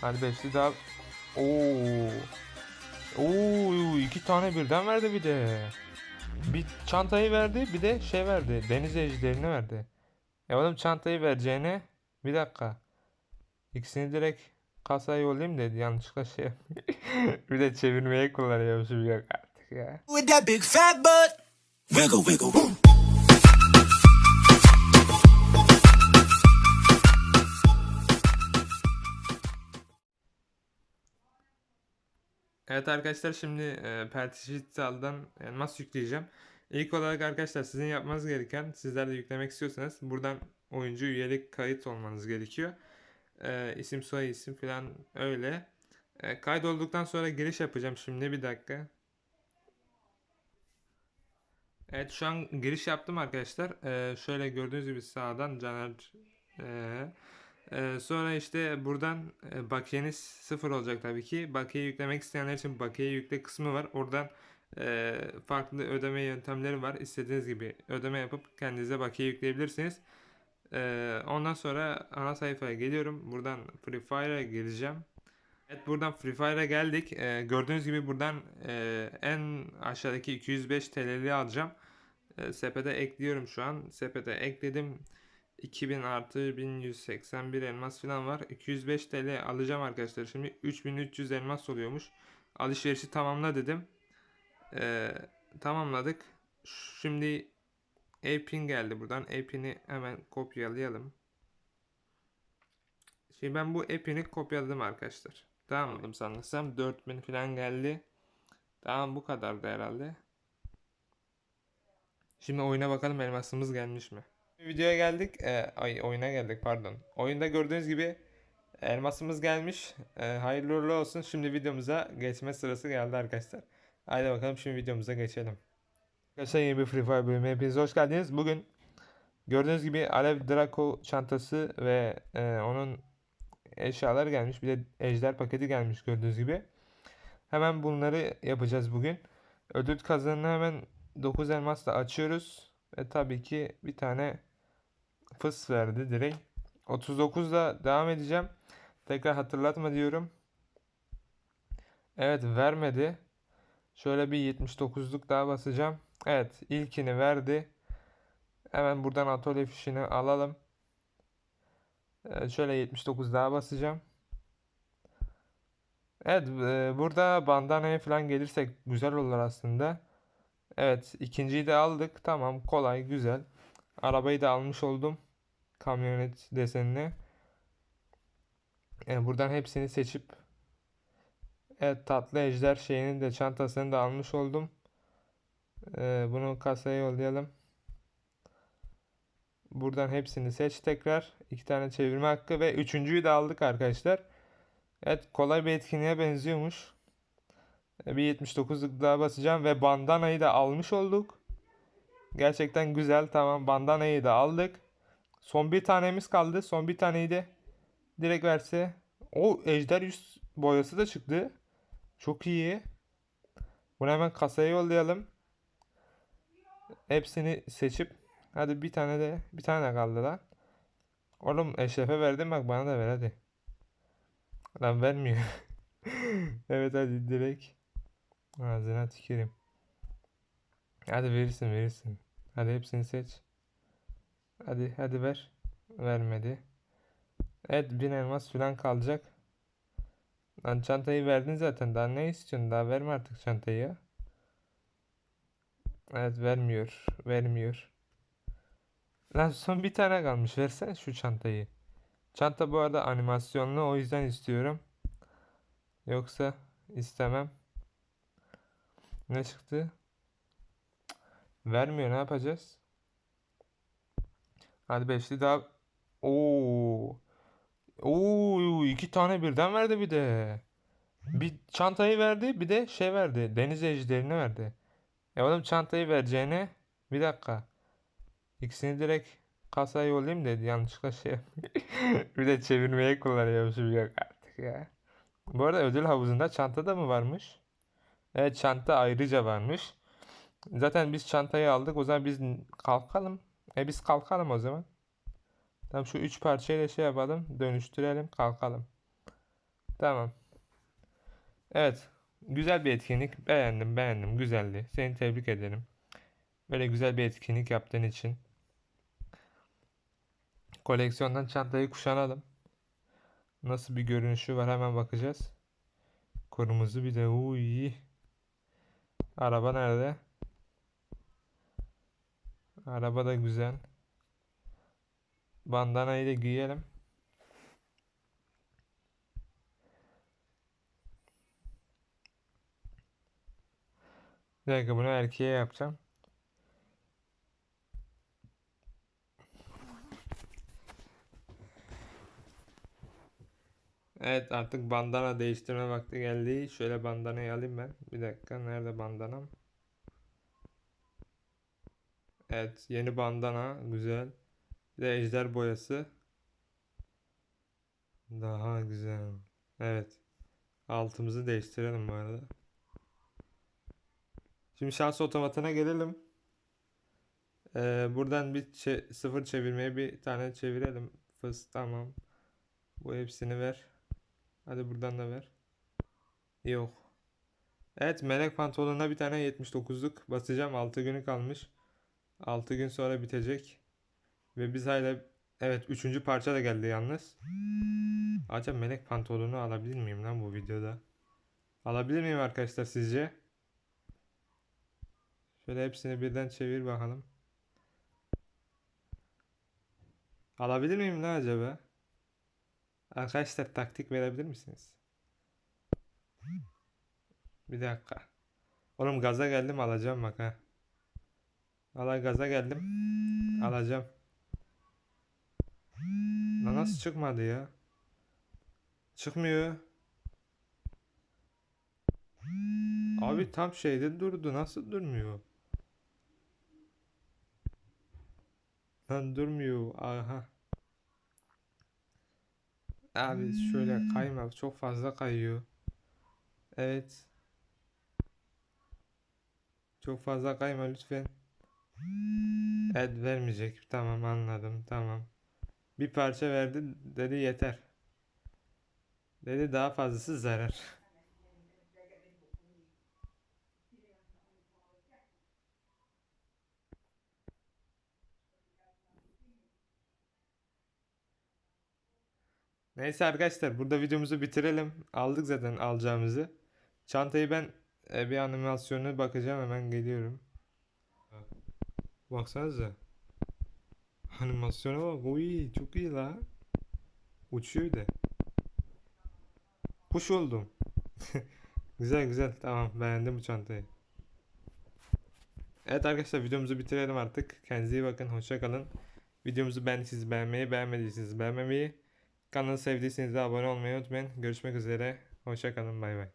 Hadi beşli daha. Oo. Oo, iki tane birden verdi bir de. Bir çantayı verdi, bir de şey verdi. Deniz ejderini verdi. E oğlum çantayı vereceğine bir dakika. İkisini direkt kasaya yollayayım dedi. Yanlışlıkla şey. bir de çevirmeye kullanıyormuşum yok artık ya. with that big fat butt. Wiggle, wiggle, Evet arkadaşlar şimdi e, Pertişital'dan elmas yükleyeceğim. İlk olarak arkadaşlar sizin yapmanız gereken sizler de yüklemek istiyorsanız buradan oyuncu üyelik kayıt olmanız gerekiyor. E, isim soy isim falan öyle. E, kaydolduktan sonra giriş yapacağım şimdi bir dakika. Evet şu an giriş yaptım arkadaşlar. E, şöyle gördüğünüz gibi sağdan Caner e, ee, sonra işte buradan e, bakiyeniz sıfır olacak tabii ki. Bakiye yüklemek isteyenler için bakiye yükle kısmı var. Oradan e, farklı ödeme yöntemleri var. İstediğiniz gibi ödeme yapıp kendinize bakiye yükleyebilirsiniz. Ee, ondan sonra ana sayfaya geliyorum. Buradan Free Fire'a gireceğim. Evet buradan Free Fire'a geldik. Ee, gördüğünüz gibi buradan e, en aşağıdaki 205 TL'li alacağım. E, sepete ekliyorum şu an. Sepete ekledim. 2000 artı 1181 elmas falan var. 205 TL alacağım arkadaşlar. Şimdi 3300 elmas oluyormuş. Alışverişi tamamla dedim. Ee, tamamladık. Şimdi App'in geldi buradan. App'ini hemen kopyalayalım. Şimdi ben bu app'ini kopyaladım arkadaşlar. Tamam mı? Sanırsam 4000 falan geldi. Tamam bu kadardı herhalde. Şimdi oyuna bakalım elmasımız gelmiş mi? Videoya geldik. Ee, ay oyuna geldik pardon. Oyunda gördüğünüz gibi elmasımız gelmiş. Ee, hayırlı uğurlu olsun. Şimdi videomuza geçme sırası geldi arkadaşlar. Haydi bakalım şimdi videomuza geçelim. Arkadaşlar yeni bir Free Fire bölümüne hepiniz hoş geldiniz. Bugün gördüğünüz gibi Alev Draco çantası ve e, onun eşyaları gelmiş. Bir de ejder paketi gelmiş gördüğünüz gibi. Hemen bunları yapacağız bugün. Ödül kazanını hemen 9 elmasla açıyoruz. Ve tabii ki bir tane fıs verdi direkt. 39'da devam edeceğim. Tekrar hatırlatma diyorum. Evet vermedi. Şöyle bir 79'luk daha basacağım. Evet ilkini verdi. Hemen buradan atölye fişini alalım. Şöyle 79 daha basacağım. Evet e, burada bandanaya falan gelirsek güzel olur aslında. Evet ikinciyi de aldık. Tamam kolay güzel. Arabayı da almış oldum. Kamyonet desenini. E, buradan hepsini seçip Evet tatlı ejder şeyinin de çantasını da almış oldum. E, bunu kasaya yollayalım. Buradan hepsini seç tekrar. İki tane çevirme hakkı ve üçüncüyü de aldık arkadaşlar. Evet kolay bir etkinliğe benziyormuş. E, Bir 79'luk daha basacağım ve bandanayı da almış olduk. Gerçekten güzel tamam bandanayı da aldık. Son bir tanemiz kaldı. Son bir taneyi de direkt verse. O ejder yüz boyası da çıktı. Çok iyi. Bunu hemen kasaya yollayalım. Hepsini seçip hadi bir tane de bir tane kaldı lan. Oğlum Eşref'e verdim bak bana da ver hadi. Lan vermiyor. Evet hadi direkt. Ağzına tüküreyim. Hadi verirsin verirsin. Hadi hepsini seç. Hadi hadi ver. Vermedi. Evet bin elmas falan kalacak. Lan çantayı verdin zaten. Daha ne istiyorsun? Daha verme artık çantayı. Evet vermiyor. Vermiyor. Lan son bir tane kalmış. Versene şu çantayı. Çanta bu arada animasyonlu o yüzden istiyorum. Yoksa istemem. Ne çıktı? Vermiyor ne yapacağız? Hadi beşli daha. Oo. Oo iki tane birden verdi bir de. Bir çantayı verdi bir de şey verdi. Deniz ejderini verdi. E oğlum çantayı vereceğine bir dakika. İkisini direkt kasaya yollayayım dedi. Yanlışlıkla şey. bir de çevirmeye kullanıyormuşum yok artık ya. Bu arada ödül havuzunda çanta da mı varmış? Evet çanta ayrıca varmış. Zaten biz çantayı aldık. O zaman biz kalkalım. E biz kalkalım o zaman. Tamam şu üç parçayı da şey yapalım. Dönüştürelim. Kalkalım. Tamam. Evet. Güzel bir etkinlik. Beğendim, beğendim. Güzeldi. Seni tebrik ederim. Böyle güzel bir etkinlik yaptığın için. Koleksiyondan çantayı kuşanalım. Nasıl bir görünüşü var hemen bakacağız. Kırmızı bir de uy. Araba nerede? Araba da güzel. Bandanayı da giyelim. Bir dakika bunu erkeğe yapacağım. Evet artık bandana değiştirme vakti geldi. Şöyle bandanayı alayım ben. Bir dakika nerede bandanam? Evet yeni bandana güzel. Bir de ejder boyası. Daha güzel. Evet. Altımızı değiştirelim bu arada. Şimdi şans otomatına gelelim. Ee, buradan bir çe- sıfır çevirmeye bir tane çevirelim. Fıs tamam. Bu hepsini ver. Hadi buradan da ver. Yok. Evet melek pantolonuna bir tane 79'luk basacağım. 6 günü kalmış. 6 gün sonra bitecek. Ve biz hala evet 3. parça da geldi yalnız. Acaba melek pantolonu alabilir miyim lan bu videoda? Alabilir miyim arkadaşlar sizce? Şöyle hepsini birden çevir bakalım. Alabilir miyim lan acaba? Arkadaşlar taktik verebilir misiniz? Bir dakika. Oğlum gaza geldim alacağım bak ha. Valla gaza geldim. Alacağım. Lan nasıl çıkmadı ya? Çıkmıyor. Abi tam şeyde durdu. Nasıl durmuyor? Lan durmuyor. Aha. Abi şöyle kayma. Çok fazla kayıyor. Evet. Çok fazla kayma lütfen. Evet vermeyecek. Tamam anladım. Tamam. Bir parça verdi dedi yeter. Dedi daha fazlası zarar. Neyse arkadaşlar burada videomuzu bitirelim. Aldık zaten alacağımızı. Çantayı ben e, bir animasyonu bakacağım hemen geliyorum. Baksanıza. Animasyona bak. Uy çok iyi la. Uçuyor da. Kuş oldum. Güzel güzel. Tamam beğendim bu çantayı. Evet arkadaşlar videomuzu bitirelim artık. Kendinize iyi bakın. Hoşça kalın. Videomuzu beğendiyseniz beğenmeyi, beğenmediyseniz beğenmemeyi, kanalı sevdiyseniz de abone olmayı unutmayın. Görüşmek üzere. Hoşça kalın. Bay bay.